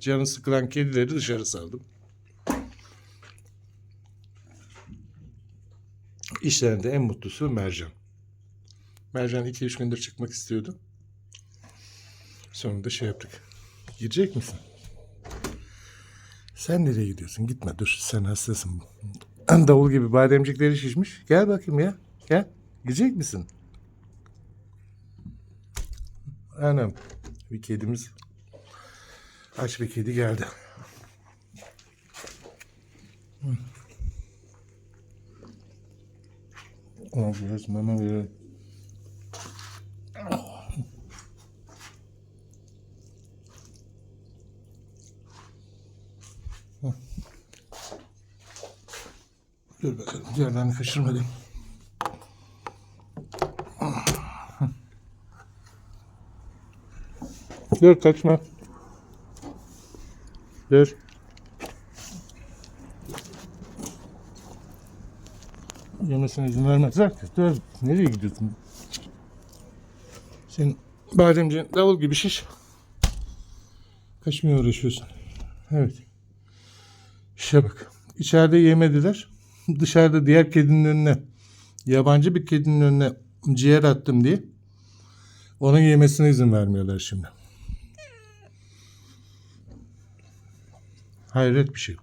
Canı sıkılan kedileri dışarı saldım. İşlerinde en mutlusu Mercan. Mercan 2-3 gündür çıkmak istiyordu. Sonunda şey yaptık. Girecek misin? Sen nereye gidiyorsun? Gitme dur. Sen hastasın. Davul gibi bademcikleri şişmiş. Gel bakayım ya. Gel. Gidecek misin? Anam. Bir kedimiz. Aç bir kedi geldi. Ona biraz mama verelim. Dur bakalım. Diğerlerini kaçırmadım. Dur kaçma. Dur. Yemesine izin vermezler ki. Dur. Nereye gidiyorsun? Sen bademciğin davul gibi şiş. Kaçmaya uğraşıyorsun. Evet. İşe bak. İçeride yemediler. Dışarıda diğer kedinin önüne yabancı bir kedinin önüne ciğer attım diye onun yemesine izin vermiyorlar şimdi. Hayret bir şey.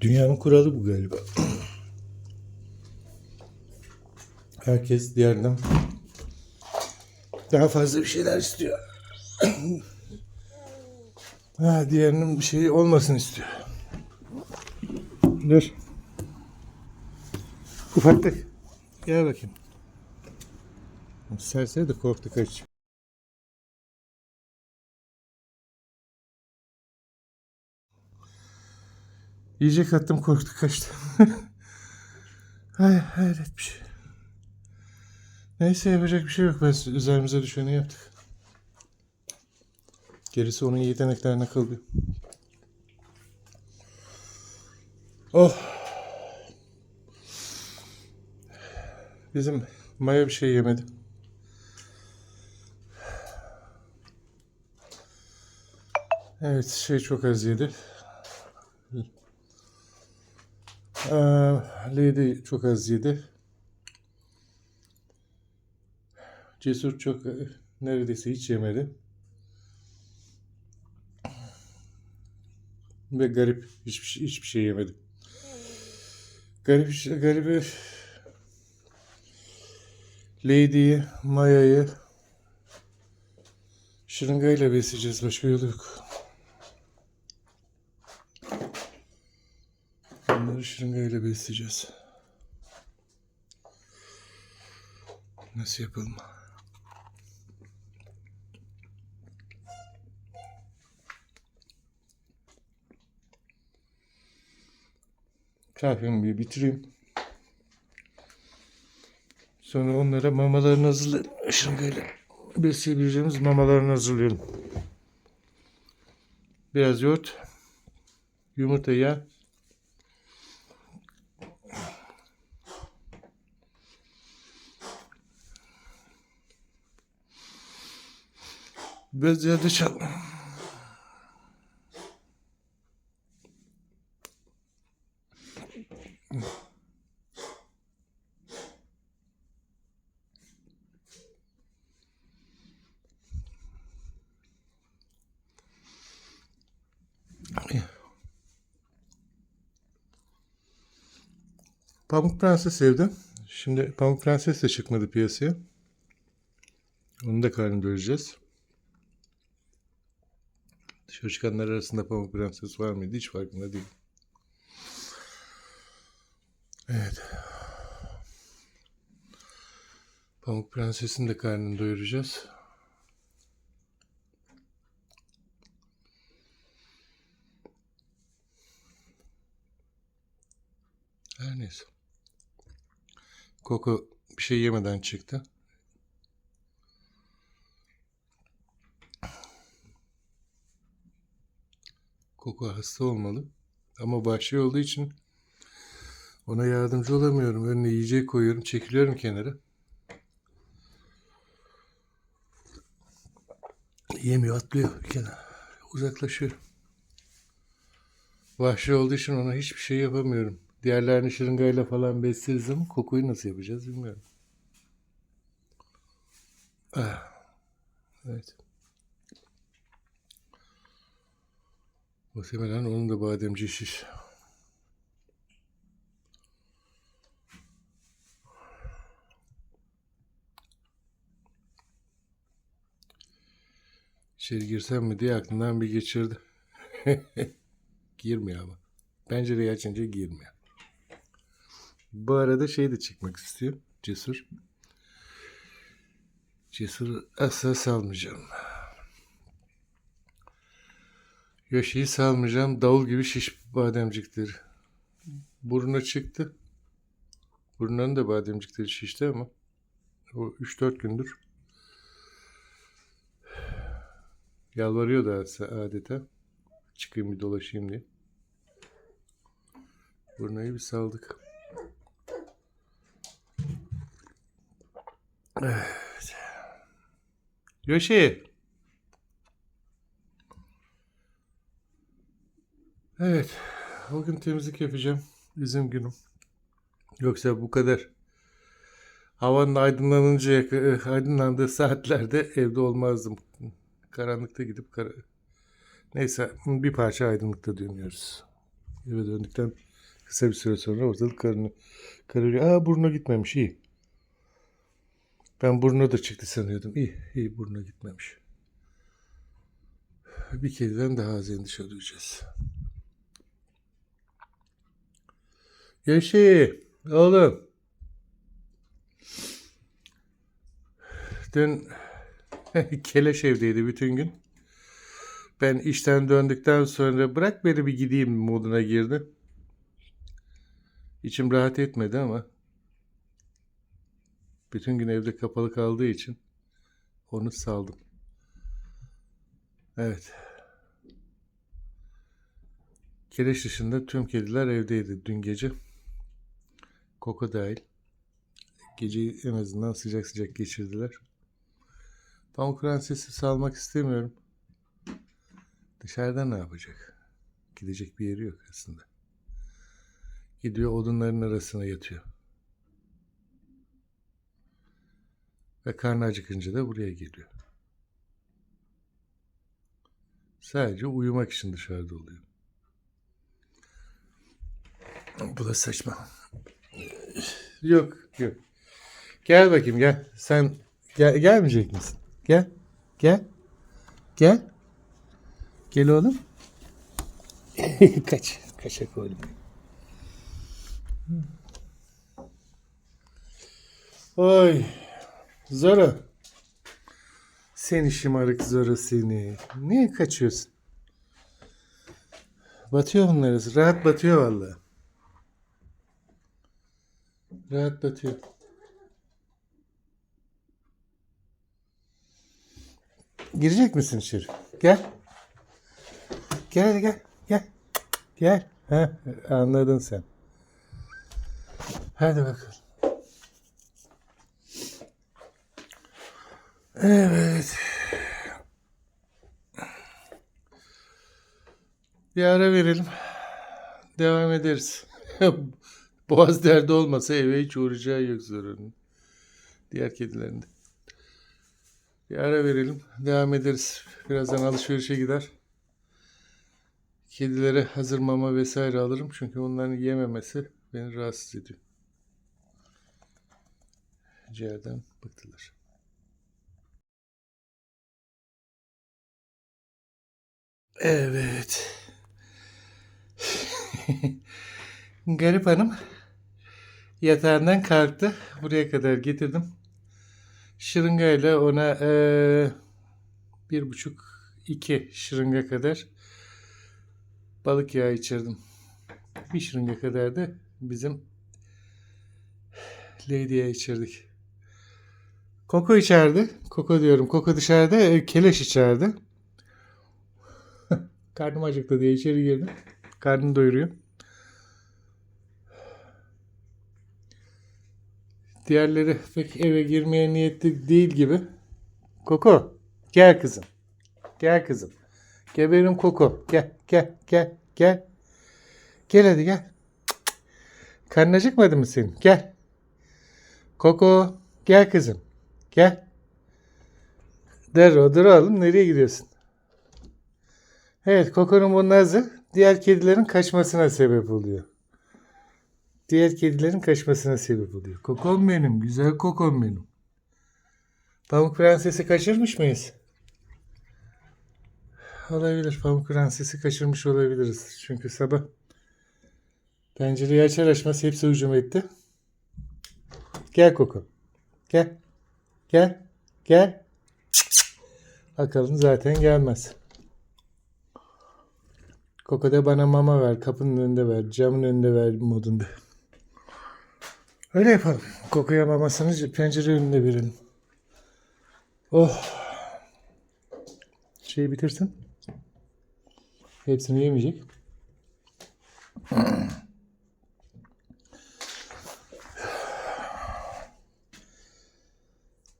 Dünyanın kuralı bu galiba. Herkes diğerinden daha fazla bir şeyler istiyor. ha, diğerinin bir şeyi olmasın istiyor. Dur. Ufaklık. Gel bakayım. Serseri de korktu kaç. Yiyecek attım korktu kaçtı. Hay hayret bir şey. Neyse yapacak bir şey yok. Biz üzerimize düşeni yaptık. Gerisi onun yeteneklerine kalıyor. Oh. Bizim Maya bir şey yemedi. Evet şey çok az yedi. Ee, Lady çok az yedi. Cesur çok neredeyse hiç yemedi. Ve garip hiçbir şey, hiçbir şey yemedi. Garip garibi Lady'yi, Maya'yı şırıngayla besleyeceğiz. Başka yolu yok. Onları şırıngayla besleyeceğiz. Nasıl yapalım? Kahvemi bir bitireyim. Sonra onlara mamalarını hazırlayalım. Şırıngayla besleyebileceğimiz mamalarını hazırlayalım. Biraz yoğurt, yumurta, yağ, Bez yerde çal. Pamuk Prenses evde. Şimdi Pamuk Prenses de çıkmadı piyasaya. Onu da karnını doyuracağız. Dışarı çıkanlar arasında Pamuk Prenses var mıydı hiç farkında değilim. Evet. Pamuk Prenses'in de karnını doyuracağız. Her neyse. Koko bir şey yemeden çıktı. Koko hasta olmalı. Ama bahçe olduğu için Ona yardımcı olamıyorum. Önüne yiyecek koyuyorum. Çekiliyorum kenara. Yemiyor, atlıyor kenara. Uzaklaşıyor. Vahşi olduğu için ona hiçbir şey yapamıyorum. Diğerlerini şırıngayla falan besleriz ama kokuyu nasıl yapacağız bilmiyorum. Ah, evet. Muhtemelen onun da bademci şiş. İçeri girsem mi diye aklından bir geçirdi. girmiyor ama. Pencereyi açınca girmiyor. Bu arada şey de çıkmak istiyor. Cesur. Cesur asla salmayacağım. Yoshi'yi salmayacağım. Davul gibi şiş bademcikleri. Burnu çıktı. Burnunun da bademcikleri şişti ama o 3-4 gündür yalvarıyor da adeta. Çıkayım bir dolaşayım diye. Burnayı bir saldık. Evet. Yoshi. Evet. Bugün temizlik yapacağım. Bizim günüm. Yoksa bu kadar havanın aydınlanınca aydınlandığı saatlerde evde olmazdım. Karanlıkta gidip kara... Neyse bir parça aydınlıkta dönüyoruz. Eve döndükten kısa bir süre sonra ortalık karını kararıyor. Aa burnuna gitmemiş iyi. Ben burnuna da çıktı sanıyordum. İyi, iyi burnuna gitmemiş. Bir kediden daha az endişe duyacağız. Yeşil, oğlum. Dün Keleş evdeydi bütün gün. Ben işten döndükten sonra bırak beni bir gideyim moduna girdi. İçim rahat etmedi ama bütün gün evde kapalı kaldığı için onu saldım. Evet. Keleş dışında tüm kediler evdeydi dün gece. Koko dahil. Geceyi en azından sıcak sıcak geçirdiler. Pamuk Prenses'i salmak istemiyorum. Dışarıda ne yapacak? Gidecek bir yeri yok aslında. Gidiyor odunların arasına yatıyor. Ve karnı acıkınca da buraya geliyor. Sadece uyumak için dışarıda oluyor. Bu da saçma. Yok, yok. Gel bakayım gel. Sen gel, gelmeyecek misin? Gel. Gel. Gel. Gel oğlum. Kaç. Kaçak oğlum. Oy. Zora. Seni şımarık Zora seni. Niye kaçıyorsun? Batıyor bunlar. Rahat batıyor vallahi. Rahat batıyor. Girecek misin içeri? Gel. Gel hadi gel. Gel. Gel. Heh, anladın sen. Hadi bakalım. Evet. Bir ara verelim. Devam ederiz. Boğaz derdi olmasa eve hiç uğrayacağı yok zorunun. Diğer kedilerin de. Bir ara verelim. Devam ederiz. Birazdan alışverişe gider. Kedilere hazır mama vesaire alırım. Çünkü onların yememesi beni rahatsız ediyor. Ciğerden bıktılar. Evet. Garip hanım yatağından kalktı. Buraya kadar getirdim. Şırıngayla ona eee, bir buçuk iki şırınga kadar balık yağı içirdim. Bir şırınga kadar da bizim Lady'ye içirdik. Koko içerdi. Koko diyorum. Koko dışarıda. e, Keleş içerdi. Karnım acıktı diye içeri girdim. Karnını doyuruyor. Diğerleri pek eve girmeye niyetli değil gibi. Koko gel kızım. Gel kızım. Geberim Koko. Gel gel gel gel. Gel hadi gel. Karnın acıkmadı mı senin? Gel. Koko gel kızım. Gel. Dur dur oğlum nereye gidiyorsun? Evet Koko'nun bu nazı diğer kedilerin kaçmasına sebep oluyor. Diğer kedilerin kaçmasına sebep oluyor. Kokom benim, güzel kokom benim. Pamuk Prenses'i kaçırmış mıyız? Olabilir. Pamuk Prenses'i kaçırmış olabiliriz. Çünkü sabah pencereyi açar açmaz hepsi hücum etti. Gel Koko. Gel. Gel. Gel. Bakalım zaten gelmez. Koko da bana mama ver. Kapının önünde ver. Camın önünde ver modunda. Öyle yapalım. Kokoya mamasını pencere önünde verelim. Oh. Şeyi bitirsin. Hepsini yemeyecek.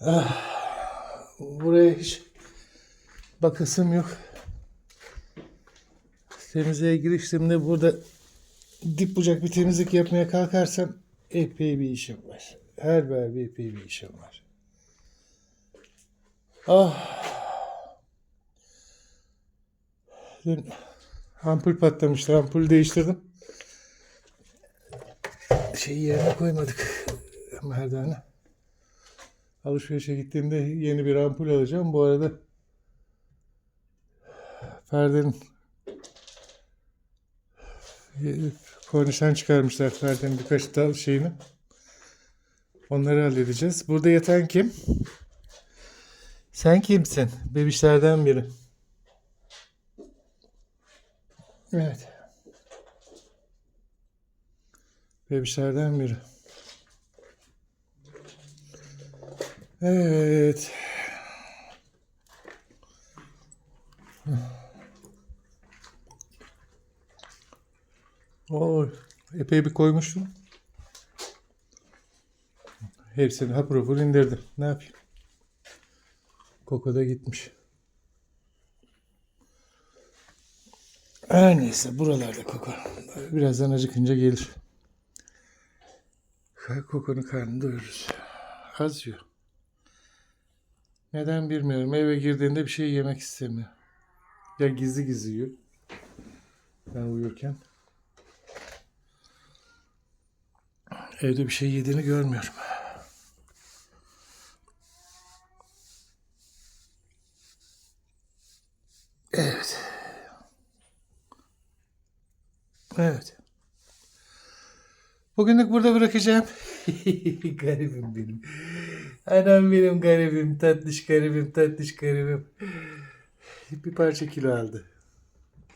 Ah. Buraya hiç bakasım yok. Temizliğe giriştiğimde burada dip bucak bir temizlik yapmaya kalkarsam epey bir işim var. Her bir epey bir işim var. Ah. Dün ampul patlamıştı. Ampulü değiştirdim. Şeyi yerine koymadık. Merdane. Alışverişe gittiğimde yeni bir ampul alacağım. Bu arada perdenin kornişten çıkarmışlar perdenin birkaç dal şeyini. Onları halledeceğiz. Burada yatan kim? Sen kimsin? Bebişlerden biri. Evet. Bebişlerden biri. Evet. Epey bir koymuştum. Hepsini hapur hapur indirdim. Ne yapayım? Koko da gitmiş. Her neyse buralarda Koko. Birazdan acıkınca gelir. Koko'nun karnını doyururuz. Az yiyor. Neden bilmiyorum. Eve girdiğinde bir şey yemek istemiyor. Ya gizli gizli yiyor. Ben uyurken. Evde bir şey yediğini görmüyorum. Evet. Evet. Bugünlük burada bırakacağım. garibim benim. Anam benim garibim, tatlış garibim, tatlış garibim. Bir parça kilo aldı.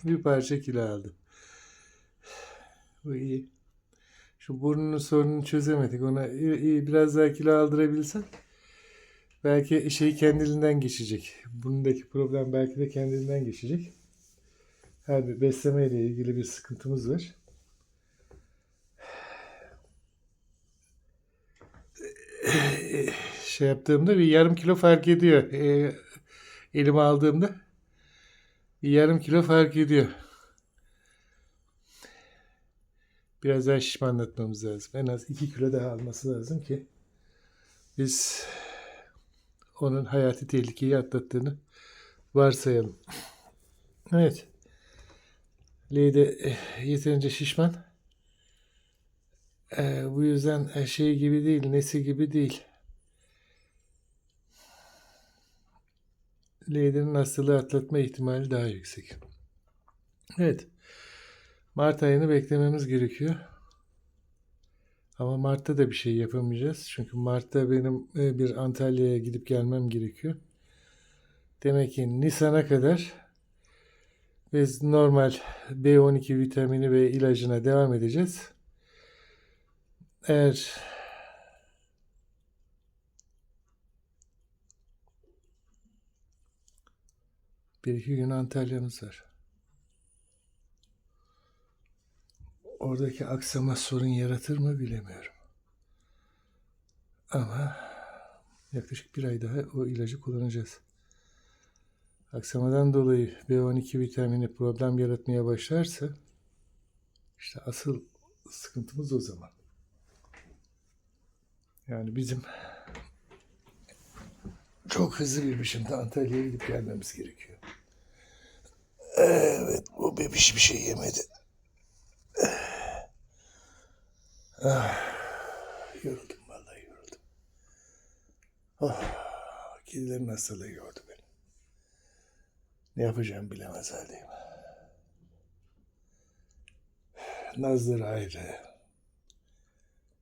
Bir parça kilo aldı. Bu iyi. Şu burnunun sorununu çözemedik. Ona biraz daha kilo aldırabilsem belki şey kendiliğinden geçecek. Burnundaki problem belki de kendiliğinden geçecek. Her besleme ile ilgili bir sıkıntımız var. Şey yaptığımda bir yarım kilo fark ediyor. Ee, elime aldığımda bir yarım kilo fark ediyor. Biraz daha şişmanlatmamız lazım. En az 2 kilo daha alması lazım ki biz onun hayati tehlikeyi atlattığını varsayalım. Evet. Lee de eh, yeterince şişman. Ee, bu yüzden eh, şey gibi değil, nesi gibi değil. Lady'nin hastalığı atlatma ihtimali daha yüksek. Evet. Mart ayını beklememiz gerekiyor. Ama Mart'ta da bir şey yapamayacağız. Çünkü Mart'ta benim e, bir Antalya'ya gidip gelmem gerekiyor. Demek ki Nisan'a kadar biz normal B12 vitamini ve ilacına devam edeceğiz. Eğer bir iki gün Antalya'mız var. Oradaki aksama sorun yaratır mı bilemiyorum. Ama yaklaşık bir ay daha o ilacı kullanacağız. Aksamadan dolayı B12 vitamini problem yaratmaya başlarsa işte asıl sıkıntımız o zaman. Yani bizim çok hızlı bir biçimde Antalya'ya gidip gelmemiz gerekiyor. Evet, bu bebiş bir şey yemedi. Ah, yoruldum vallahi yoruldum. Oh, kedilerin hastalığı yordu beni. Ne yapacağımı bilemez haldeyim. Nazları ayrı.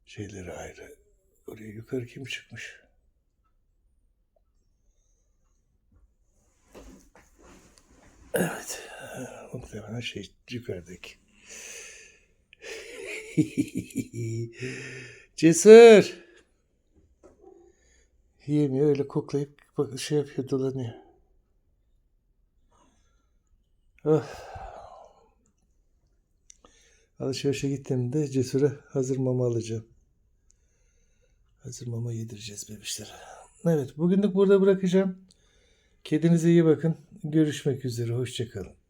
Şeyleri ayrı. Oraya yukarı kim çıkmış? Evet. Muhtemelen şey yukarıdaki. Cesur. Yemiyor öyle koklayıp şey yapıyor dolanıyor. Oh. Alışverişe gittiğimde Cesur'a hazır mama alacağım. Hazır mama yedireceğiz bebişlere. Evet bugünlük burada bırakacağım. Kedinize iyi bakın. Görüşmek üzere. Hoşçakalın.